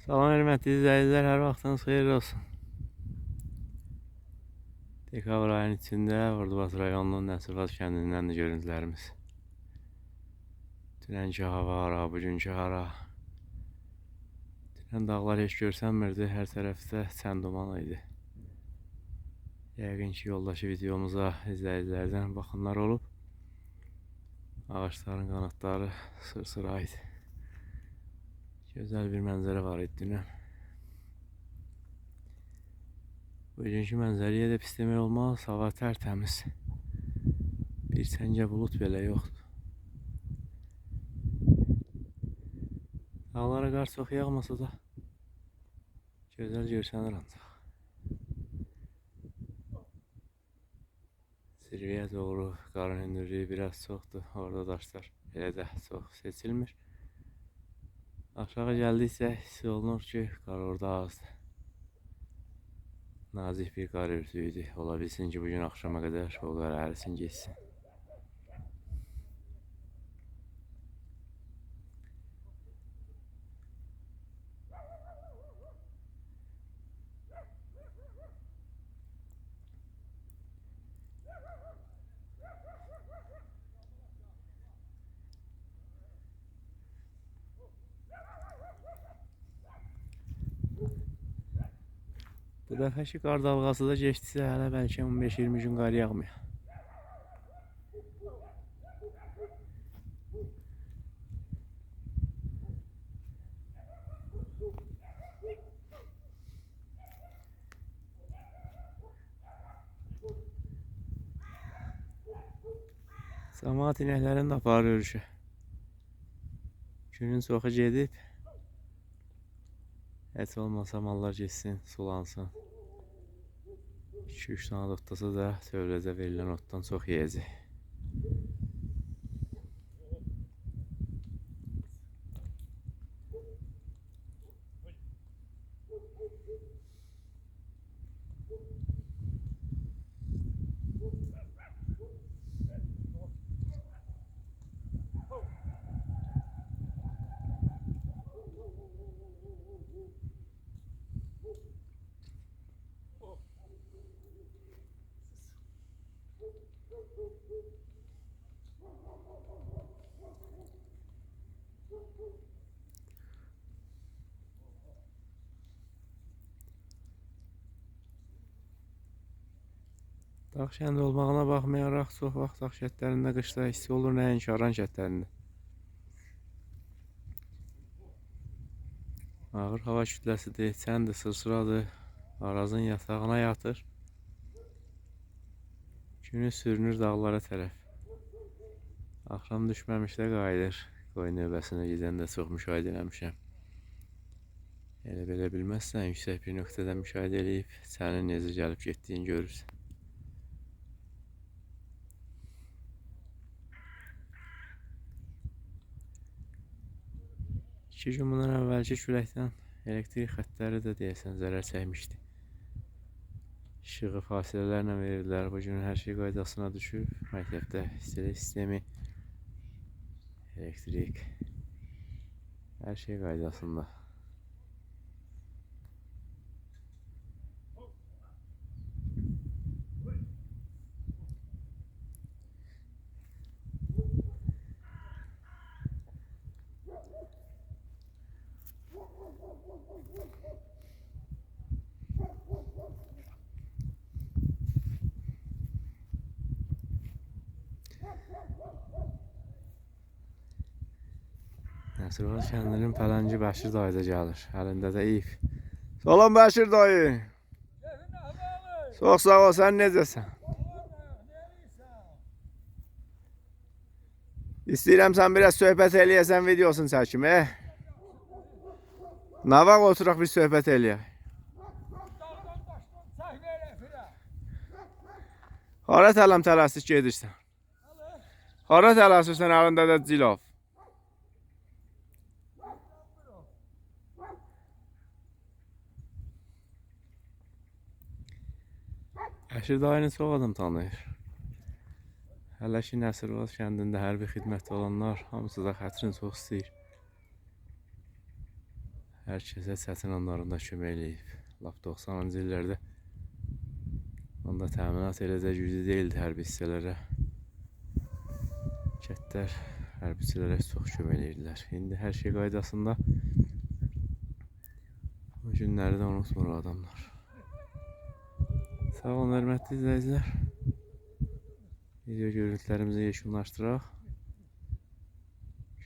Salam hörmətli izləyicilər, hər vaxtınız xeyirli olsun. Dekabr ayının içində Ordubad rayonunun Nəsirvat kəndindən də görüntülərimiz. Dünənki hava hara, bugünkü hara. Dünən dağlar heç görsənmirdi, hər tərəfdə çən duman idi. Yəqin ki, yoldakı videomuza izləyicilərdən baxanlar olub. Ağaçların qanatları sırsıra idi. Güzel bir manzara var idi dünən. Bugünkü mənzərəyə də pis demək olmaz, hava tərtəmiz. Bir səncə bulut belə yoxdur. Dağlara qar çox yağmasa da gözəl görsənir ancaq. Zirvəyə doğru qarın hündürlüyü biraz çoxdur. Orada daşlar elə də çox seçilmir. Aşağı gəldikcə hiss olunur ki, qar orada azdır. Nazik bir qar örtüyüdü. Ola ki, bugün axşama qədər o qar ərisin geçsin. Bu dəfəki qar dalğası da keçdisə hələ bəlkə 15-20 gün qar yağmıyor. Cəmaət inəklərin də aparır örüşə. Günün çoxu gedib. Heç olmasa mallar geçsin, sulansın. 2-3 dənə da tövlədə verilən otdan çox yeyəcək. Dağ şəndi olmağına baxmayaraq çox vaxt dağ şətlərində qışda isti olur, nəinki aran şətlərində. Ağır hava kütləsidir, çəndir, sırsıradır. Arazın yatağına yatır. Günü sürünür dağlara tərəf. Axşam düşməmişdə qayıdır. Qoy növbəsinə gedən də çox müşahidə eləmişəm. Elə belə bilməzsən, yüksək bir nöqtədə müşahidə eləyib sənin necə gəlib getdiyini görürsən. İki gün bundan əvvəlki küləkdən elektrik xəttləri də deyəsən zərər çəkmişdi. İşığı fasilələrlə verirdilər. Bu gün hər şey qaydasına düşüb. Məktəbdə istilik sistemi, elektrik, hər şey qaydasında. Nəsirvat kəndinin pələngi Bəşir dayı da gəlir. Əlində də ip. Salam Bəşir dayı. Çox sağ ol, sən necəsən? İstəyirəm sən biraz söhbət eləyəsən, videosunu çəkim, eh? Nə vaxt oturaq bir söhbət eləyək? Hara tələm tələsik gedirsən? Hara tələsirsən əlində də cilov? Əşir dayını çox adam tanıyır. Hələ ki Nəsirvat kəndində hərbi xidmətdə olanlar hamısı da xətrin çox istəyir. Hər kəsə çətin anlarında kömək eləyib. Lap 90-cı illərdə onda təminat elə də güclü deyildi hərbi hissələrə. Kətlər hərbiçilərə çox kömək eləyirdilər. İndi hər şey qaydasında. O günləri də unutmur adamlar. Sağ olun hörmətli izləyicilər. Video görüntülərimizi yekunlaşdıraq.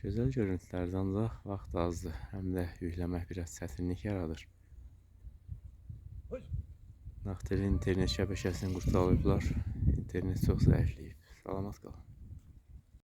Gözəl görüntülərdir ancaq vaxt azdır. Həm də yükləmək biraz çətinlik yaradır. Naxteli internet şəbəkəsini qurtarıblar. İnternet çox zəifləyib. Salamat qalın.